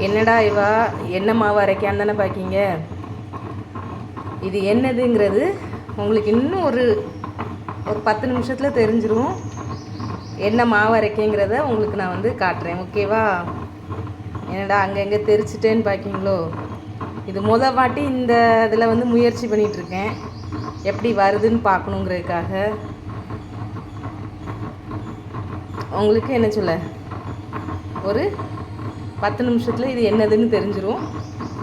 என்னடா இவா? என்ன மாவு அரைக்கான்னு தானே பார்க்கீங்க இது என்னதுங்கிறது உங்களுக்கு இன்னும் ஒரு ஒரு பத்து நிமிஷத்தில் தெரிஞ்சிடும் என்ன மாவு அரைக்கங்கிறத உங்களுக்கு நான் வந்து காட்டுறேன் ஓகேவா என்னடா அங்கங்கே தெரிச்சிட்டேன்னு பார்க்கீங்களோ இது முத வாட்டி இந்த இதில் வந்து முயற்சி பண்ணிகிட்ருக்கேன் எப்படி வருதுன்னு பார்க்கணுங்கிறதுக்காக உங்களுக்கு என்ன சொல்ல? ஒரு பத்து நிமிஷத்தில் இது என்னதுன்னு தெரிஞ்சிடும்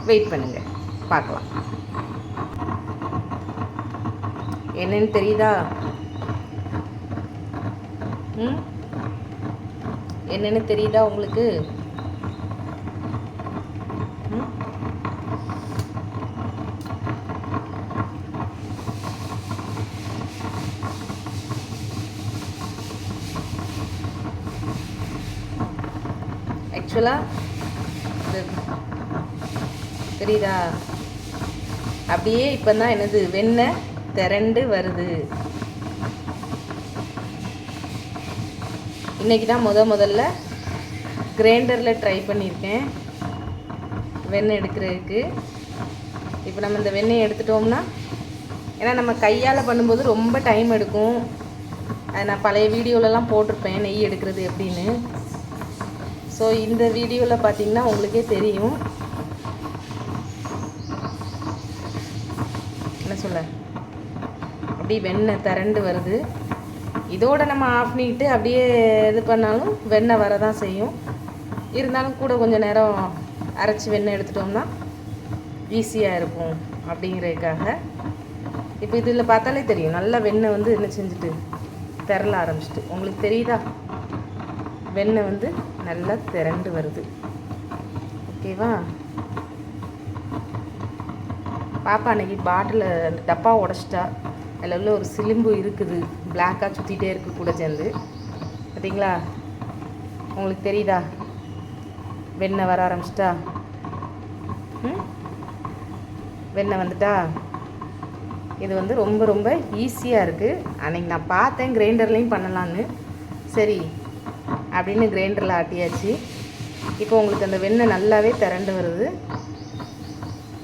வெயிட் பண்ணுங்கள் பார்க்கலாம். என்னன்னு தெரியுதா? ம்? என்னென்னு தெரியுதா உங்களுக்கு? ஆக்சுவலாக தெரியுதா அப்படியே இப்போ தான் என்னது வெண்ணெய் திரண்டு வருது. இன்னைக்கு தான் முத முதல்ல கிரைண்டரில் ட்ரை பண்ணியிருக்கேன் வெண்ணெய் எடுக்கிறதுக்கு. இப்போ நம்ம இந்த வெண்ணெய் எடுத்துட்டோம்னா ஏன்னா நம்ம கையால் பண்ணும்போது ரொம்ப டைம் எடுக்கும். அது நான் பழைய வீடியோலலாம் போட்டிருப்பேன் நெய் எடுக்கிறது எப்படின்னு ஸோ இந்த வீடியோவில் பார்த்தீங்கன்னா உங்களுக்கே தெரியும் என்ன சொல்ல அப்படியே வெண்ணெய் திரண்டு வருது. இதோட நம்ம ஆஃப் பண்ணிக்கிட்டு அப்படியே இது பண்ணாலும் வெண்ணெய் வரதான் செய்யும். இருந்தாலும் கூட கொஞ்சம் நேரம் அரைச்சி வெண்ணெய் எடுத்துட்டோம்னா ஈஸியாக இருக்கும் அப்படிங்கிறதுக்காக. இப்போ இதில் பார்த்தாலே தெரியும். நல்லா வெண்ணெய் வந்து என்ன செஞ்சுட்டு திரள ஆரம்பிச்சிட்டு. உங்களுக்கு தெரியுதா? வெண்ணெய் வந்து நல்லா திரண்டு வருது. ஓகேவா பாப்பா அன்னைக்கு பாட்டில் அந்த டப்பா உடச்சிட்டா. அதில் உள்ள ஒரு சிலிம்பு இருக்குது. பிளாக்காக சுற்றிட்டே இருக்குது கூட சேர்ந்து பார்த்தீங்களா? உங்களுக்கு தெரியுதா? வெண்ணெய் வர ஆரம்பிச்சிட்டா? ம்? வெண்ணெய் வந்துட்டா? இது வந்து ரொம்ப ரொம்ப ஈஸியாக இருக்குது அன்னைக்கு நான் பார்த்தேன் கிரைண்டர்லேயும் பண்ணலான்னு சரி அப்படின்னு கிரைண்டரில் ஆட்டியாச்சு. இப்போ உங்களுக்கு அந்த வெண்ணெய் நல்லாவே திரண்டு வருது.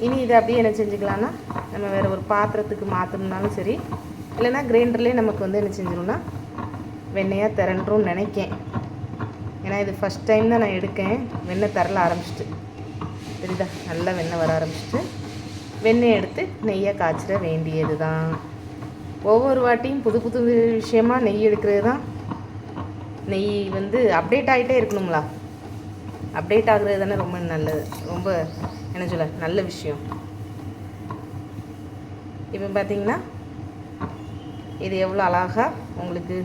இனி இதை அப்படியே என்ன செஞ்சுக்கலான்னா நம்ம வேறு ஒரு பாத்திரத்துக்கு மாற்றணும்னாலும் சரி இல்லைன்னா கிரைண்டர்லேயே நமக்கு வந்து என்ன செஞ்சிடும்னா வெண்ணெயாக திரண்டுரும்னு நினைக்கேன். ஏன்னா இது ஃபஸ்ட் டைம் தான் நான் எடுக்கேன். வெண்ணெய் தரல ஆரம்பிச்சிட்டு. தெரியுதா? நல்லா வெண்ணெய் வர ஆரம்பிச்சிட்டு வெண்ணெய் எடுத்து நெய்யை காய்ச்சிட வேண்டியது தான் ஒவ்வொரு வாட்டியும் புது புது விஷயமா நெய் எடுக்கிறது தான். நெய் வந்து அப்டேட் ஆகிட்டே இருக்கணுங்களா அப்டேட் ஆகுறது தானே ரொம்ப நல்லது. ரொம்ப என்ன சொல்ல நல்ல விஷயம். இப்போ பார்த்தீங்கன்னா இது எவ்வளோ அழகாக உங்களுக்கு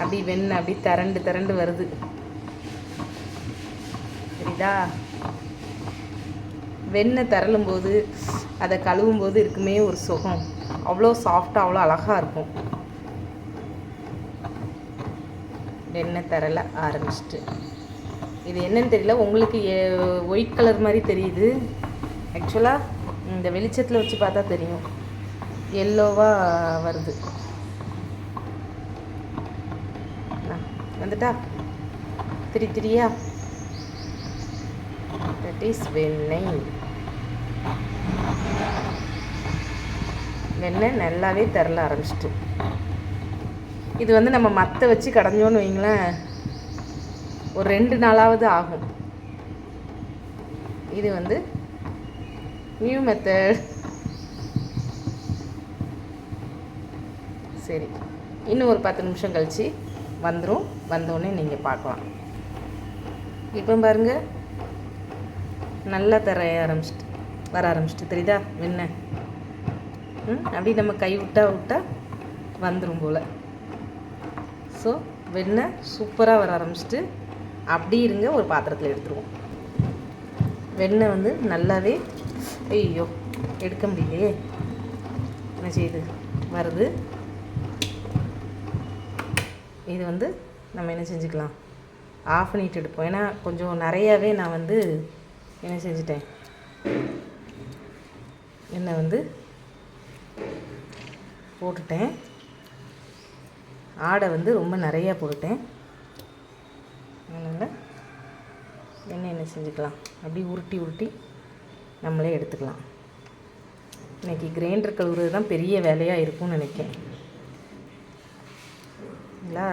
அப்படி வெண்ணெய் அப்படி திரண்டு திரண்டு வருது. சரிதா வெண்ணெய் திரளும்போது அதை கழுவும் போது இருக்குமே ஒரு சுகம். அவ்வளோ சாஃப்டாக அவ்வளோ அழகாக இருக்கும். வெண்ணெய் திரள ஆரம்பிச்சிட்டு. இது என்னன்னு தெரியல. உங்களுக்கு ஒயிட் கலர் மாதிரி தெரியுது. ஆக்சுவலாக இந்த வெளிச்சத்தில் வச்சு பார்த்தா தெரியும். எல்லோவாக வருது. வந்துட்டா? திரி திரியா? தட் இஸ் வெண்ணெய். வெண்ணெய் நல்லாவே தரல ஆரம்பிச்சிட்டு. இது வந்து நம்ம மற்ற வச்சு கடைஞ்சோன்னு வைங்களேன். ஒரு ரெண்டு நாளாவது ஆகும். இது வந்து நியூ மெத்தட் சரி இன்னும் ஒரு பத்து நிமிஷம் கழித்து வந்துடும் வந்தோடனே நீங்கள் பார்க்கலாம். இப்போ பாருங்க நல்லா தர ஆரம்பிச்சிட்டு வர ஆரம்பிச்சிட்டு. தெரியுதா? வெண்ணெய். ம் அப்படி நம்ம கை விட்டா விட்டா வந்துடும் போல். ஸோ வெண்ணெய் சூப்பராக வர ஆரம்பிச்சிட்டு அப்படி இருங்க ஒரு பாத்திரத்தில் எடுத்துருவோம். வெண்ணெய் வந்து நல்லாவே ஐயோ எடுக்க முடியலையே. என்ன செய்யுது? வருது. இது வந்து நம்ம என்ன செஞ்சுக்கலாம்? ஆஃப் பண்ணிட்டு எடுப்போம். ஏன்னா கொஞ்சம் நிறையாவே நான் வந்து என்ன செஞ்சிட்டேன்? எண்ணெய் வந்து போட்டுட்டேன். ஆடை வந்து ரொம்ப நிறையா போட்டுட்டேன். அதனால் என்ன என்ன செஞ்சுக்கலாம். அப்படி உருட்டி உருட்டி நம்மளே எடுத்துக்கலாம். இன்றைக்கி கிரைண்டர் கழுவுறது தான் பெரிய வேலையாக இருக்கும்னு நினைக்கிறேன். இல்லைங்களா?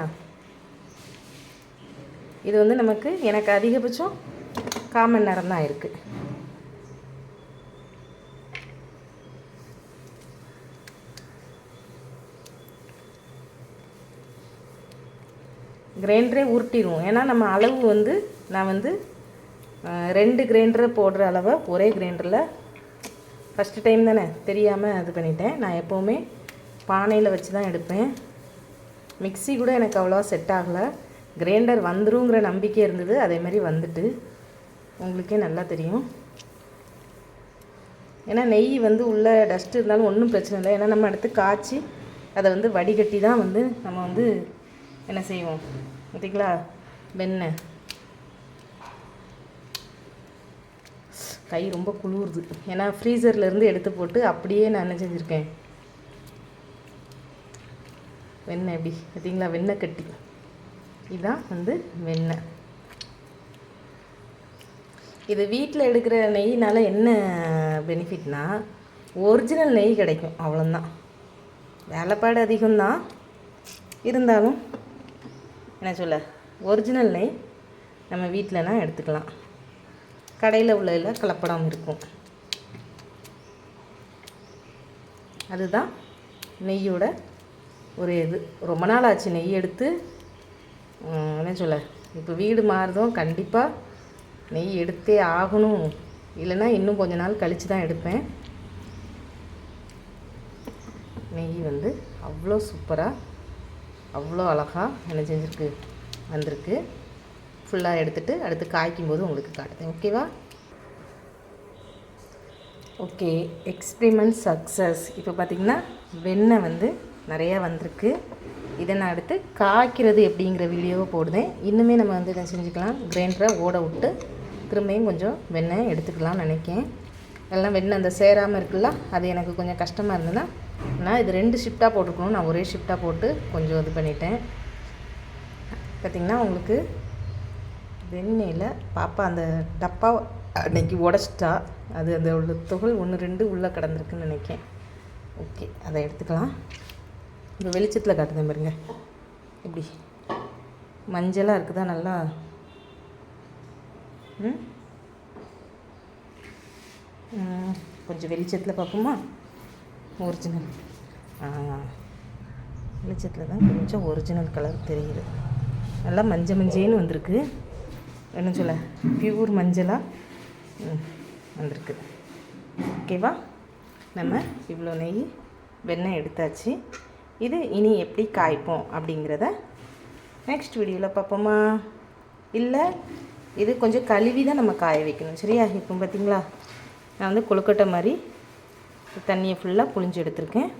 இது வந்து நமக்கு எனக்கு அதிகபட்சம் காமன் நேரம் தான் இருக்குது கிரைண்டரே உருட்டிடுவோம் ஏன்னா நம்ம அளவு வந்து நான் வந்து ரெண்டு கிரைண்டரை போடுற அளவை ஒரே கிரைண்டரில் ஃபஸ்ட்டு டைம் தானே தெரியாமல் இது பண்ணிட்டேன். நான் எப்போவுமே பானையில் வச்சு தான் எடுப்பேன். மிக்ஸி கூட எனக்கு அவ்வளோவா செட் ஆகலை. கிரைண்டர் வந்துருங்கிற நம்பிக்கை இருந்தது. அதே மாதிரி வந்துட்டு உங்களுக்கே நல்லா தெரியும். ஏன்னா நெய் வந்து உள்ள டஸ்ட் இருந்தாலும் ஒன்றும் பிரச்சனை இல்லை. ஏன்னா நம்ம எடுத்து காய்ச்சி அதை வந்து வடிகட்டி தான் வந்து நம்ம வந்து என்ன செய்வோம்? பார்த்தீங்களா வெண்ணெய். கை ரொம்ப குளிருது. ஏன்னா ஃப்ரீசர்லேருந்து எடுத்து போட்டு அப்படியே நான் செஞ்சுருக்கேன்? வெண்ணெய் எப்படி பார்த்தீங்களா வெண்ணெய் கட்டி. இதுதான் வந்து வெண்ணெய். இது வீட்டில் எடுக்கிற நெய்னால் என்ன பெனிஃபிட்னா ஒரிஜினல் நெய் கிடைக்கும். அவ்வளோந்தான் வேலைப்பாடு அதிகம்தான். இருந்தாலும் என்ன சொல்ல ஒரிஜினல் நெய் நம்ம வீட்டிலனா எடுத்துக்கலாம். கடையில் உள்ள கலப்படம் இருக்கும். அதுதான் நெய்யோட ஒரு இது. ரொம்ப நாள் ஆச்சு நெய் எடுத்து என்ன சொல்ல இப்போ வீடு மாறுதும் கண்டிப்பாக நெய் எடுத்தே ஆகணும். இல்லைன்னா இன்னும் கொஞ்ச நாள் கழித்து தான் எடுப்பேன். நெய் வந்து அவ்வளோ சூப்பராக அவ்வளோ அழகாக என்ன செஞ்சுருக்கு வந்திருக்கு. ஃபுல்லாக எடுத்துகிட்டு அடுத்து காய்க்கும் போது உங்களுக்கு காட்டுறேன். ஓகேவா ஓகே எக்ஸ்பிரிமெண்ட் சக்ஸஸ் இப்போ பார்த்திங்கன்னா வெண்ணெய் வந்து நிறையா வந்திருக்கு. இதை நான் அடுத்து காய்க்கிறது எப்படிங்கிற வீடியோவை போடுதேன் இன்னுமே நம்ம வந்து என்ன செஞ்சுக்கலாம். கிரைண்டரை ஓட விட்டு திரும்பியும் கொஞ்சம் வெண்ணெய் எடுத்துக்கலாம்னு நினைக்கேன். எல்லாம் வெளில அந்த சேராமல் இருக்குல்ல அது எனக்கு கொஞ்சம் கஷ்டமாக இருந்ததுன்னா நான் இது ரெண்டு ஷிஃப்டாக போட்டுருக்கணும் நான் ஒரே ஷிஃப்டாக போட்டு கொஞ்சம் இது பண்ணிட்டேன். பார்த்திங்கன்னா உங்களுக்கு வெண்ணெயில் பாப்பா அந்த டப்பா அன்னைக்கு உடச்சிட்டா. அது அந்த உள்ள துகள் ஒன்று ரெண்டு உள்ளே கிடந்திருக்குன்னு நினைக்கேன். ஓகே அதை எடுத்துக்கலாம். இப்போ வெளிச்சத்தில் காட்டுதேன் பாருங்க. இப்படி மஞ்சளாக இருக்குதா? நல்லா? ம், கொஞ்சம் வெளிச்சத்தில் பார்ப்போமா? ஒரிஜினல் வெளிச்சத்தில் தான் கொஞ்சம் ஒரிஜினல் கலர் தெரியுது. நல்லா மஞ்சள் மஞ்சேன்னு வந்திருக்கு. என்ன சொல்ல பியூர் மஞ்சளாக ம், வந்திருக்கு. ஓகேவா நம்ம இவ்வளோ நெய் வெண்ணெய் எடுத்தாச்சு. இது இனி எப்படி காய்ப்போம் அப்படிங்கிறத நெக்ஸ்ட் வீடியோவில் பார்ப்போமா? இல்லை இது கொஞ்சம் கழுவி தான் நம்ம காய வைக்கணும். சரியா? இப்போ பார்த்தீங்களா நான் வந்து கொழுக்கட்டை மாதிரி தண்ணியை ஃபுல்லாக புழிஞ்சு எடுத்திருக்கேன்.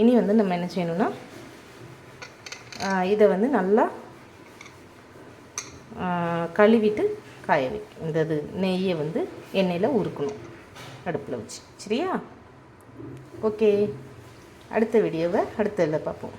இனி வந்து நம்ம என்ன செய்யணும்னா இதை வந்து நல்லா கழுவிட்டு காய வைக்கும் இந்த இது நெய்யை வந்து எண்ணெயில் உருக்கணும் அடுப்பில் வச்சு. சரியா? ஓகே. அடுத்த வீடியோவை அடுத்த இதில் பார்ப்போம்.